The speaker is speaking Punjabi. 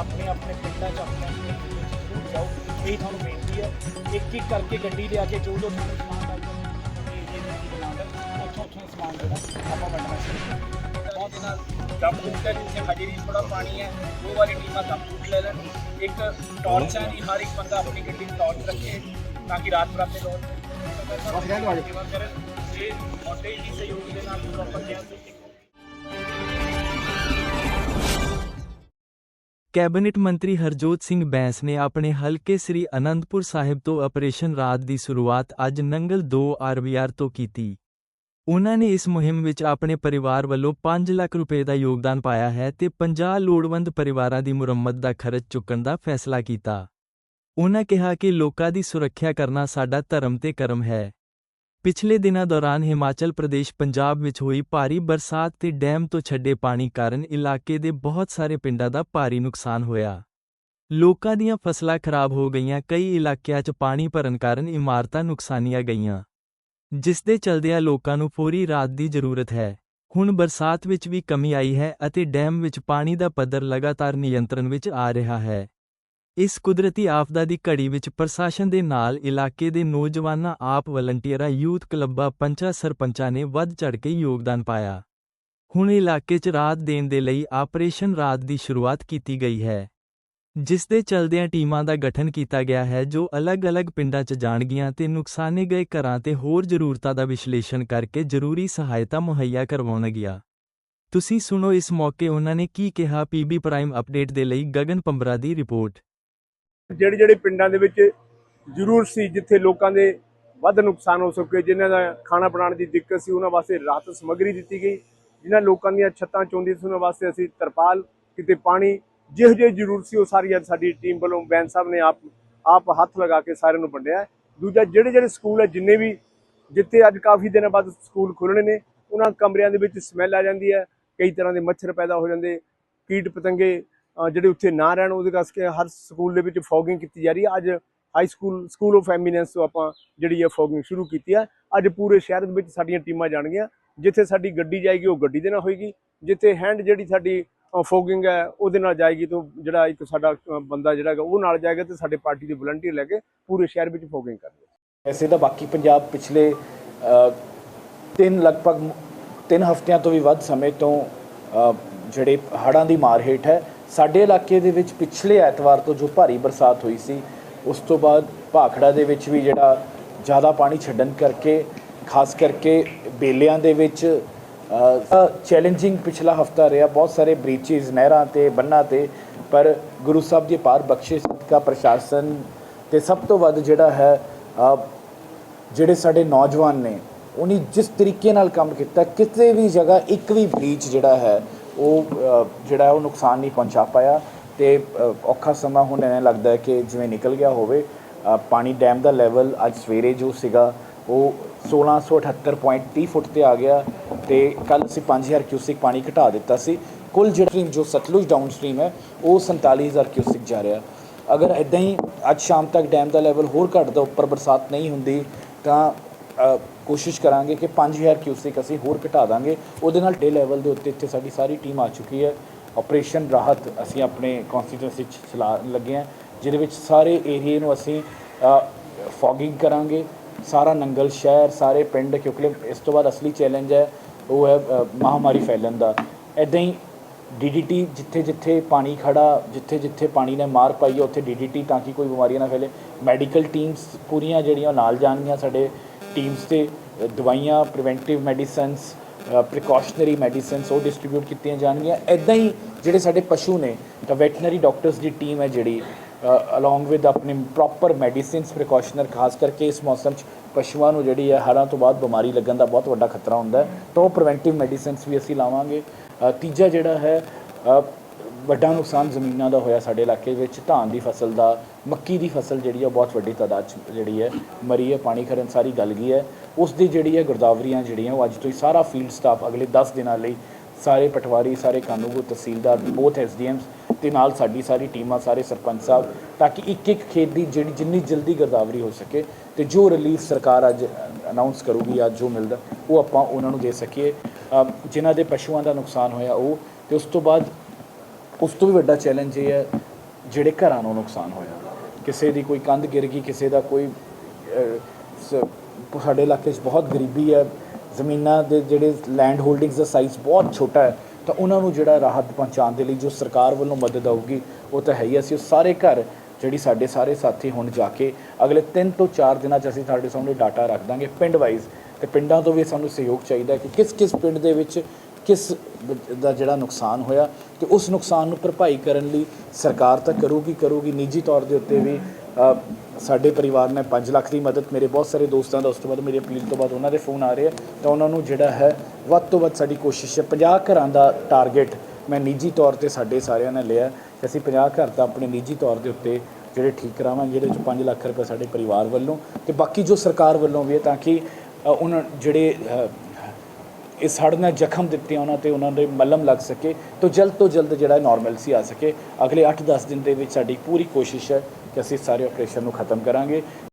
ਆਪਣੇ ਆਪਣੇ ਪਿੰਡਾਂ 'ਚ ਆਪਣੇ ਆਪਣੇ ਜ਼ਰੂਰ ਜਾਓ ਇਹ ਤੁਹਾਨੂੰ ਬੇਨਤੀ ਹੈ ਇੱਕ ਇੱਕ ਕਰਕੇ ਗੱਡੀ ਲਿਆ ਕੇ ਜੋ ਜੋ ਤੁਹਾਨੂੰ ਸਮਾਨ ਲੱਗਦਾ ਇਹ ਇਹ ਨਹੀਂ ਬਣਾਉਂਦਾ ਉੱਥੋਂ ਉੱਥੋਂ ਸਮਾਨ ਜਿਹੜਾ ਆਪਾਂ ਵੰਡਣਾ ਸ਼ੁਰੂ ਬਹੁਤ ਦਿਨਾਂ ਕੰਮ ਕੀਤਾ ਜਿੱਥੇ ਹਜੇ ਵੀ ਥੋੜਾ ਪਾਣੀ ਹੈ ਦੋ ਵਾਰੀ ਟੀਮਾਂ ਕੰਮ ਫੁੱਟ ਲੈ ਲੈਣ। ਇੱਕ ਟਾਰਚ ਹੈ ਨਹੀਂ ਹਰ ਇੱਕ ਬੰਦਾ ਆਪਣੀ ਗੱਡੀ ਦੀ ਟਾਰਚ ਰੱਖੇ ਤਾਂ ਕਿ ਰਾਤ ਬਰਾਤੇ ਲੋੜ ਬਸ ਰਹਿ ਲੋ ਇਹ ਮੋਟੇ ਜੀ ਸਹਿਯੋਗ ਦੇ ਨਾਲ ਪ੍ਰੋਪਰ ਧਿਆਨ ਦੇ ਕੈਬਨਿਟ ਮੰਤਰੀ ਹਰਜੋਤ ਸਿੰਘ ਬੈਂਸ ਨੇ ਆਪਣੇ ਹਲਕੇ ਸ੍ਰੀ ਅਨੰਦਪੁਰ ਸਾਹਿਬ ਤੋਂ ਆਪਰੇਸ਼ਨ ਰਾਤ ਦੀ ਸ਼ੁਰੂਆਤ ਅੱਜ ਨੰਗਲ 2 ਆਰਵੀਆਰ ਤੋਂ ਕੀਤੀ। ਉਨ੍ਹਾਂ ਨੇ ਇਸ ਮੁਹਿੰਮ ਵਿੱਚ ਆਪਣੇ ਪਰਿਵਾਰ ਵੱਲੋਂ 5 ਲੱਖ ਰੁਪਏ ਦਾ ਯੋਗਦਾਨ ਪਾਇਆ ਹੈ ਤੇ 50 ਲੋੜਵੰਦ ਪਰਿਵਾਰਾਂ ਦੀ ਮੁਰੰਮਤ ਦਾ ਖਰਚ ਚੁੱਕਣ ਦਾ ਫੈਸਲਾ ਕੀਤਾ। ਉਨ੍ਹਾਂ ਕਿਹਾ ਕਿ ਲੋਕਾਂ ਦੀ ਸੁਰੱਖਿਆ ਕਰਨਾ ਸਾਡਾ ਧਰਮ ਤੇ ਕਰਮ ਹੈ। ਪਿਛਲੇ ਦਿਨਾਂ ਦੌਰਾਨ ਹਿਮਾਚਲ ਪ੍ਰਦੇਸ਼ ਪੰਜਾਬ ਵਿੱਚ ਹੋਈ ਭਾਰੀ ਬਰਸਾਤ ਤੇ ਡੈਮ ਤੋਂ ਛੱਡੇ ਪਾਣੀ ਕਾਰਨ ਇਲਾਕੇ ਦੇ ਬਹੁਤ ਸਾਰੇ ਪਿੰਡਾਂ ਦਾ ਭਾਰੀ ਨੁਕਸਾਨ ਹੋਇਆ। ਲੋਕਾਂ ਦੀਆਂ ਫਸਲਾਂ ਖਰਾਬ ਹੋ ਗਈਆਂ, ਕਈ ਇਲਾਕਿਆਂ 'ਚ ਪਾਣੀ ਭਰਨ ਕਾਰਨ ਇਮਾਰਤਾਂ ਨੁਕਸਾਨੀਆਂ ਗਈਆਂ। ਜਿਸ ਦੇ ਚਲਦਿਆਂ ਲੋਕਾਂ ਨੂੰ ਫੌਰੀ ਰਾਹਤ ਦੀ ਜ਼ਰੂਰਤ ਹੈ। ਹੁਣ ਬਰਸਾਤ ਵਿੱਚ ਵੀ ਕਮੀ ਆਈ ਹੈ ਅਤੇ ਡੈਮ ਵਿੱਚ ਪਾਣੀ ਦਾ ਪੱਧਰ ਲਗਾਤਾਰ ਨਿਯੰਤਰਣ ਵਿੱਚ ਆ ਰਿਹਾ ਹੈ। ਇਸ ਕੁਦਰਤੀ ਆਫਦਾ ਦੀ ਘੜੀ ਵਿੱਚ ਪ੍ਰਸ਼ਾਸਨ ਦੇ ਨਾਲ ਇਲਾਕੇ ਦੇ ਨੌਜਵਾਨਾਂ, ਆਪ ਵਲੰਟੀਅਰਾਂ, ਯੂਥ ਕਲੱਬਾਂ, ਪੰਚਾਂ, ਸਰਪੰਚਾਂ ਨੇ ਵੱਧ ਚੜ੍ਹ ਕੇ ਯੋਗਦਾਨ ਪਾਇਆ। ਹੁਣ ਇਲਾਕੇ 'ਚ ਰਾਤ ਦੇਣ ਦੇ ਲਈ ਆਪਰੇਸ਼ਨ ਰਾਤ ਦੀ ਸ਼ੁਰੂਆਤ ਕੀਤੀ ਗਈ ਹੈ। ਜਿਸ ਦੇ ਚਲਦਿਆਂ ਟੀਮਾਂ ਦਾ ਗਠਨ ਕੀਤਾ ਗਿਆ ਹੈ, ਜੋ ਅਲੱਗ-ਅਲੱਗ ਪਿੰਡਾਂ 'ਚ ਜਾਣਗੀਆਂ ਤੇ ਨੁਕਸਾਨੇ ਗਏ ਘਰਾਂ ਤੇ ਹੋਰ ਜ਼ਰੂਰਤਾਂ ਦਾ ਵਿਸ਼ਲੇਸ਼ਣ ਕਰਕੇ ਜ਼ਰੂਰੀ ਸਹਾਇਤਾ ਮੁਹੱਈਆ ਕਰਵਾਉਣਗੀਆਂ। ਤੁਸੀਂ ਸੁਣੋ, ਇਸ ਮੌਕੇ ਉਹਨਾਂ ਨੇ ਕੀ ਕਿਹਾ? ਪੀਬੀ ਪ੍ਰਾਈਮ ਅਪਡੇਟ ਦੇ ਲਈ ਗਗਨ ਪੰਬਰਾ ਦੀ ਰਿਪੋਰਟ। ਜਿਹੜੇ ਜਿਹੜੇ ਪਿੰਡਾਂ ਦੇ ਵਿੱਚ ਜ਼ਰੂਰ ਸੀ, ਜਿੱਥੇ ਲੋਕਾਂ ਦੇ ਵੱਧ ਨੁਕਸਾਨ ਹੋ ਸਕੇ, ਜਿਨ੍ਹਾਂ ਦਾ ਖਾਣਾ ਬਣਾਉਣ ਦੀ ਦਿੱਕਤ ਸੀ, ਉਹਨਾਂ ਵਾਸਤੇ ਰਾਹਤ ਸਮੱਗਰੀ ਦਿੱਤੀ ਗਈ। ਜਿਨ੍ਹਾਂ ਲੋਕਾਂ ਦੀਆਂ ਛੱਤਾਂ ਚੋਂਦੀ ਸੀ, ਉਹਨਾਂ ਵਾਸਤੇ ਅਸੀਂ ਤਰਪਾਲ, ਕਿਤੇ ਪਾਣੀ ਜਿਹੋ ਜਿਹੀ ਜ਼ਰੂਰਤ ਸੀ ਉਹ ਸਾਰੀ ਅੱਜ ਸਾਡੀ ਟੀਮ ਵੱਲੋਂ ਬੈਨ ਸਾਹਿਬ ਨੇ ਆਪ ਆਪ ਹੱਥ ਲਗਾ ਕੇ ਸਾਰਿਆਂ ਨੂੰ ਵੰਡਿਆ ਦੂਜਾ ਜਿਹੜੇ ਜਿਹੜੇ ਸਕੂਲ ਹੈ, ਜਿੰਨੇ ਵੀ ਜਿੱਥੇ ਅੱਜ ਕਾਫੀ ਦਿਨਾਂ ਬਾਅਦ ਸਕੂਲ ਖੁੱਲ੍ਹਣੇ ਨੇ, ਉਹਨਾਂ ਕਮਰਿਆਂ ਦੇ ਵਿੱਚ ਸਮੈਲ ਆ ਜਾਂਦੀ ਹੈ, ਕਈ ਤਰ੍ਹਾਂ ਦੇ ਮੱਛਰ ਪੈਦਾ ਹੋ ਜਾਂਦੇ, ਕੀਟ ਪਤੰਗੇ ਜਿਹੜੇ ਉੱਥੇ ਨਾ ਰਹਿਣ, ਉਹਦੇ ਕਰਕੇ ਹਰ ਸਕੂਲ ਦੇ ਵਿੱਚ ਫੌਗਿੰਗ ਕੀਤੀ ਜਾ ਰਹੀ ਹੈ। ਅੱਜ high school school of eminence ਤੋਂ ਆਪਾਂ ਜਿਹੜੀ ਹੈ ਫੌਗਿੰਗ ਸ਼ੁਰੂ ਕੀਤੀ ਹੈ। ਅੱਜ ਪੂਰੇ ਸ਼ਹਿਰ ਦੇ ਵਿੱਚ ਸਾਡੀਆਂ ਟੀਮਾਂ ਜਾਣਗੀਆਂ, ਜਿੱਥੇ ਸਾਡੀ ਗੱਡੀ ਜਾਏਗੀ, ਉਹ ਗੱਡੀ ਦੇ ਨਾਲ ਹੋਏਗੀ। ਜਿੱਥੇ ਹੈਂਡ ਜਿਹੜੀ ਸਾਡੀ ਫੋਗਿੰਗ ਹੈ, ਉਹਦੇ ਨਾਲ ਜਾਏਗੀ ਤੋਂ ਜਿਹੜਾ ਇੱਕ ਸਾਡਾ ਬੰਦਾ ਜਿਹੜਾ ਹੈਗਾ, ਉਹ ਨਾਲ ਜਾਏਗਾ ਤੇ ਸਾਡੇ ਪਾਰਟੀ ਦੇ ਵਲੰਟੀਅਰ ਲੈ ਕੇ ਪੂਰੇ ਸ਼ਹਿਰ ਵਿੱਚ ਫੋਗਿੰਗ ਕਰਨਗੇ। ਵੈਸੇ ਤਾਂ ਬਾਕੀ ਪੰਜਾਬ ਪਿਛਲੇ ਤਿੰਨ ਲਗਭਗ ਤਿੰਨ ਹਫ਼ਤਿਆਂ ਤੋਂ ਵੀ ਵੱਧ ਸਮੇਂ ਤੋਂ ਜਿਹੜੇ ਹੜ੍ਹਾਂ ਦੀ ਮਾਰ ਹੇਠ ਹੈ, ਸਾਡੇ ਇਲਾਕੇ ਦੇ ਵਿੱਚ ਪਿਛਲੇ ਐਤਵਾਰ ਤੋਂ ਜੋ ਭਾਰੀ ਬਰਸਾਤ ਹੋਈ ਸੀ, ਉਸ ਤੋਂ ਬਾਅਦ ਭਾਖੜਾ ਦੇ ਵਿੱਚ ਵੀ ਜਿਹੜਾ ਜ਼ਿਆਦਾ ਪਾਣੀ ਛੱਡਣ ਕਰਕੇ, ਖਾਸ ਕਰਕੇ ਬੇਲਿਆਂ ਦੇ ਵਿੱਚ ਚੈਲੰਜਿੰਗ ਪਿਛਲਾ ਹਫਤਾ ਰਿਹਾ। ਬਹੁਤ ਸਾਰੇ ਬ੍ਰੀਚਿਸ ਨਹਿਰਾਂ ਤੇ, ਬੰਨਾਂ ਤੇ, ਪਰ ਗੁਰੂ ਸਾਹਿਬ ਦੀ ਪਾਰ ਬਖਸ਼ਿਸ਼ ਸਦਕਾ ਪ੍ਰਸ਼ਾਸਨ ਤੇ ਸਭ ਤੋਂ ਵੱਧ ਜਿਹੜਾ ਹੈ ਜਿਹੜੇ ਸਾਡੇ ਨੌਜਵਾਨ ਨੇ, ਉਹਨੇ ਜਿਸ ਤਰੀਕੇ ਨਾਲ ਕੰਮ ਕੀਤਾ ਕਿਸੇ ਵੀ ਜਗ੍ਹਾ ਇੱਕ ਵੀ ਬ੍ਰੀਚ ਜਿਹੜਾ ਹੈ, ਉਹ ਜਿਹੜਾ ਉਹ ਨੁਕਸਾਨ ਨਹੀਂ ਪਹੁੰਚਾ ਪਾਇਆ ਤੇ ਔਖਾ ਸਮਾਂ ਹੁਣ ਐਂ ਲੱਗਦਾ ਕਿ ਜਿਵੇਂ ਨਿਕਲ ਗਿਆ ਹੋਵੇ ਪਾਣੀ ਡੈਮ ਦਾ ਲੈਵਲ ਅੱਜ ਸਵੇਰੇ ਜੋ ਸੀਗਾ, ਉਹ 1678.30 ਫੁੱਟ ਤੇ ਆ ਗਿਆ। ਤੇ ਕੱਲ ਅਸੀਂ 5000 ਕਿਊਸਿਕ ਪਾਣੀ ਘਟਾ ਦਿੱਤਾ ਸੀ। ਕੁੱਲ ਜਿਹੜਾ ਜੋ ਸਤਲੁਜ ਡਾਊਨ ਸਟ੍ਰੀਮ ਹੈ, ਉਹ 47000 ਕਿਊਸਿਕ ਜਾ ਰਿਹਾ। ਅਗਰ ਇਦਾਂ ਹੀ ਅੱਜ ਸ਼ਾਮ ਤੱਕ ਡੈਮ ਦਾ ਲੈਵਲ ਹੋਰ ਘਟਦਾ, ਉੱਪਰ ਬਰਸਾਤ ਨਹੀਂ ਹੁੰਦੀ, ਤਾਂ ਕੋਸ਼ਿਸ਼ ਕਰਾਂਗੇ ਕਿ 5000 ਕਿਊਸਿਕ ਅਸੀਂ ਹੋਰ ਘਟਾ ਦਾਂਗੇ। ਉਹਦੇ ਨਾਲ ਡੇ ਲੈਵਲ ਦੇ ਉੱਤੇ ਇੱਥੇ ਸਾਡੀ ਸਾਰੀ ਟੀਮ ਆ ਚੁੱਕੀ ਹੈ। ਆਪਰੇਸ਼ਨ ਰਾਹਤ ਅਸੀਂ ਆਪਣੇ ਕਨਸਟੀਟਿਊਂਸੀ ਚ ਚਲਾ ਲੱਗੇ ਹਾਂ, ਜਿਹਦੇ ਵਿੱਚ ਸਾਰੇ ਏਰੀਏ ਨੂੰ ਅਸੀਂ ਫੋਗਿੰਗ ਕਰਾਂਗੇ। ਸਾਰਾ ਨੰਗਲ ਸ਼ਹਿਰ, ਸਾਰੇ ਪਿੰਡ, ਕਿਉਂਕਿ ਇਸ ਤੋਂ ਬਾਅਦ ਅਸਲੀ ਚੈਲੰਜ ਹੈ। ਉਹ ਹੈ ਅ, ਮਹਾਮਾਰੀ ਫੈਲਣ ਦਾ। ਐਦਾਂ ਹੀ ਡੀਡੀਟੀ ਜਿੱਥੇ ਜਿੱਥੇ ਪਾਣੀ ਖੜਾ ਜਿੱਥੇ ਜਿੱਥੇ ਪਾਣੀ ਨੇ ਮਾਰ ਪਾਈ ਹੈ ਉੱਥੇ ਡੀਡੀਟੀ ਤਾਂ ਕਿ ਕੋਈ ਬਿਮਾਰੀਆਂ ਨਾ ਫੈਲੇ। ਮੈਡੀਕਲ ਟੀਮਸ ਪੂਰੀਆਂ ਜਿਹੜੀਆਂ ਨਾਲ ਜਾਣਗੀਆਂ ਸਾਡੇ ਟੀਮਸ ਤੇ ਦਵਾਈਆਂ ਪ੍ਰੀਵੈਂਟਿਵ ਮੈਡੀਸਿਨਸ ਪ੍ਰੀਕਾਸ਼ਨਰੀ ਮੈਡੀਸਿਨਸ ਉਹ ਡਿਸਟ੍ਰੀਬਿਊਟ ਕੀਤੀਆਂ ਜਾਣਗੀਆਂ। ਐਦਾਂ ਹੀ ਜਿਹੜੇ ਸਾਡੇ ਪਸ਼ੂ ਨੇ ਤਾਂ ਵੈਟਨਰੀ ਡਾਕਟਰਸ ਦੀ ਟੀਮ ਹੈ ਜਿਹੜੀ। ਅਲੋਂਗ ਵਿਦ ਆਪਣੇ ਪ੍ਰੋਪਰ ਮੈਡੀਸਿਨਸ ਪ੍ਰੀਕਾਸ਼ਨਰ ਖਾਸ ਕਰਕੇ ਇਸ ਮੌਸਮ 'ਚ ਪਸ਼ੂਆਂ ਨੂੰ ਜਿਹੜੀ ਹੈ, ਹੜ੍ਹਾਂ ਤੋਂ ਬਾਅਦ ਬਿਮਾਰੀ ਲੱਗਣ ਦਾ ਬਹੁਤ ਵੱਡਾ ਖਤਰਾ ਹੁੰਦਾ ਤਾਂ ਉਹ ਪ੍ਰੀਵੈਂਟਿਵ ਮੈਡੀਸਿਨਸ ਵੀ ਅਸੀਂ ਲਾਵਾਂਗੇ। ਤੀਜਾ ਜਿਹੜਾ ਹੈ ਵੱਡਾ ਨੁਕਸਾਨ ਜ਼ਮੀਨਾਂ ਦਾ ਹੋਇਆ ਸਾਡੇ ਇਲਾਕੇ ਵਿੱਚ, ਧਾਨ ਦੀ ਫਸਲ ਦਾ, ਮੱਕੀ ਦੀ ਫਸਲ ਜਿਹੜੀ ਹੈ ਬਹੁਤ ਵੱਡੀ ਤਾਦਾਦ 'ਚ ਜਿਹੜੀ ਹੈ, ਮਰੀ ਹੈ, ਪਾਣੀ ਖਰਨ ਸਾਰੀ ਗਲ ਗਈ ਹੈ। ਉਸ ਦੀ ਜਿਹੜੀ ਹੈ, ਗੁਰਦਾਵਰੀਆਂ ਜਿਹੜੀਆਂ, ਉਹ ਅੱਜ ਤੋਂ ਹੀ ਸਾਰਾ ਫੀਲਡ ਸਟਾਫ ਅਗਲੇ 10 ਦਿਨਾਂ ਲਈ ਸਾਰੇ ਪਟਵਾਰੀ, ਸਾਰੇ ਕਾਨੂੰਗੋ ਤਹਿਸੀਲਦਾਰ ਬੋਥ ਐਸਡੀਐਮਸ ਤੇ ਨਾਲ ਸਾਡੀ ਸਾਰੀ ਟੀਮਾਂ, ਸਾਰੇ ਸਰਪੰਚ ਸਾਹਿਬ, ਤਾਂ ਕਿ ਇੱਕ ਇੱਕ ਖੇਤ ਦੀ ਜਿਹੜੀ ਜਿੰਨੀ ਜਲਦੀ ਗਰਦਾਵਰੀ ਹੋ ਸਕੇ ਤੇ ਜੋ ਰਿਲੀਫ ਸਰਕਾਰ ਅੱਜ ਅਨਾਉਂਸ ਕਰੂਗੀ ਅੱਜ ਜੋ ਮਿਲਦਾ, ਉਹ ਆਪਾਂ ਉਹਨਾਂ ਨੂੰ ਦੇ ਸਕੀਏ। ਅਮ ਜਿਨ੍ਹਾਂ ਦੇ ਪਸ਼ੂਆਂ ਦਾ ਨੁਕਸਾਨ ਹੋਇਆ ਉਹ, ਤੇ ਉਸ ਤੋਂ ਬਾਅਦ ਉਸ ਤੋਂ ਵੀ ਵੱਡਾ ਚੈਲੰਜ ਇਹ ਹੈ, ਜਿਹੜੇ ਘਰਾਂ ਨੂੰ ਨੁਕਸਾਨ ਹੋਇਆ। ਕਿਸੇ ਦੀ ਕੋਈ ਕੰਧ ਗਿਰ ਗਈ, ਕਿਸੇ ਦਾ ਕੋਈ ਸ- ਸਾਡੇ ਇਲਾਕੇ 'ਚ ਬਹੁਤ ਗਰੀਬੀ ਹੈ। ਜ਼ਮੀਨਾਂ ਦੇ ਜਿਹੜੇ ਲੈਂਡ ਹੋਲਡਿੰਗਸ ਦਾ ਸਾਈਜ਼ ਬਹੁਤ ਛੋਟਾ ਹੈ। ਤਾਂ ਉਹਨਾਂ ਨੂੰ ਜਿਹੜਾ ਰਾਹਤ ਪਹੁੰਚਾਉਣ ਦੇ ਲਈ ਜੋ ਸਰਕਾਰ ਵੱਲੋਂ ਮਦਦ ਆਊਗੀ, ਉਹ ਤਾਂ ਹੈ ਹੀ ਅਸੀਂ ਉਹ ਸਾਰੇ ਘਰ ਜਿਹੜੀ ਸਾਡੇ ਸਾਰੇ ਸਾਥੀ ਹੁਣ ਜਾ ਕੇ ਅਗਲੇ 3 ਤੋਂ 4 ਦਿਨਾਂ 'ਚ ਅਸੀਂ ਤੁਹਾਡੇ ਸਾਹਮਣੇ ਡਾਟਾ ਰੱਖ ਦਾਂਗੇ ਪਿੰਡ ਵਾਈਜ਼ ਤੇ ਪਿੰਡਾਂ ਤੋਂ ਵੀ ਸਾਨੂੰ ਸਹਿਯੋਗ ਚਾਹੀਦਾ ਕਿ ਕਿਸ ਕਿਸ ਪਿੰਡ ਦੇ ਵਿੱਚ ਕਿਸ ਦਾ ਜਿਹੜਾ ਨੁਕਸਾਨ ਹੋਇਆ ਤੇ ਉਸ ਨੁਕਸਾਨ ਨੂੰ ਭਰਪਾਈ ਕਰਨ ਲਈ ਸਰਕਾਰ ਤਾਂ ਕਰੂਗੀ ਕਰੂਗੀ। ਨਿੱਜੀ ਤੌਰ ਦੇ ਉੱਤੇ ਵੀ ਸਾਡੇ ਪਰਿਵਾਰ ਨੇ 5 ਲੱਖ ਦੀ ਮਦਦ ਮੇਰੇ ਬਹੁਤ ਸਾਰੇ ਦੋਸਤਾਂ ਦਾ ਉਸ ਤੋਂ ਬਾਅਦ ਮੇਰੀ ਅਪੀਲ ਤੋਂ ਬਾਅਦ ਉਹਨਾਂ ਦੇ ਫੋਨ ਆ ਰਹੇ ਆ ਤਾਂ ਉਹਨਾਂ ਨੂੰ ਜਿਹੜਾ ਹੈ ਵੱਧ ਤੋਂ ਵੱਧ ਸਾਡੀ ਕੋਸ਼ਿਸ਼ ਹੈ 50 ਘਰਾਂ ਦਾ ਟਾਰਗੇਟ ਮੈਂ ਨਿੱਜੀ ਤੌਰ ਤੇ ਸਾਡੇ ਸਾਰਿਆਂ ਨੇ ਲਿਆ ਕਿ ਅਸੀਂ 50 ਘਰ ਤਾਂ ਆਪਣੇ ਨਿੱਜੀ ਤੌਰ ਦੇ ਉੱਤੇ ਜਿਹੜੇ ਠੀਕ ਕਰਾਵਾਂਗੇ ਜਿਹਦੇ ਚ 5 ਲੱਖ ਰੁਪਏ ਸਾਡੇ ਪਰਿਵਾਰ ਵੱਲੋਂ ਤੇ ਬਾਕੀ ਜੋ ਸਰਕਾਰ ਵੱਲੋਂ ਵੀ ਹੈ ਤਾਂ ਕਿ ਉਹਨਾਂ ਜਿਹੜੇ ਅ, ਇਸ ਹੜ੍ਹ ਨੇ ਜ਼ਖਮ ਦਿੱਤੇ ਉਹਨਾਂ ਤੇ ਉਹਨਾਂ ਦੇ ਮਲਮ ਲੱਗ ਸਕੇ ਤੋਂ ਜਲਦ ਤੋਂ ਜਲਦ ਜਿਹੜਾ ਨਾਰਮਲਸੀ ਆ ਸਕੇ। ਅਗਲੇ 8-10 ਦਿਨ ਦੇ ਵਿੱਚ ਸਾਡੀ ਪੂਰੀ ਕੋਸ਼ਿਸ਼ ਹੈ ਕਿ ਅਸੀਂ ਸਾਰੇ ਆਪਰੇਸ਼ਨ ਨੂੰ ਖਤਮ ਕਰਾਂਗੇ।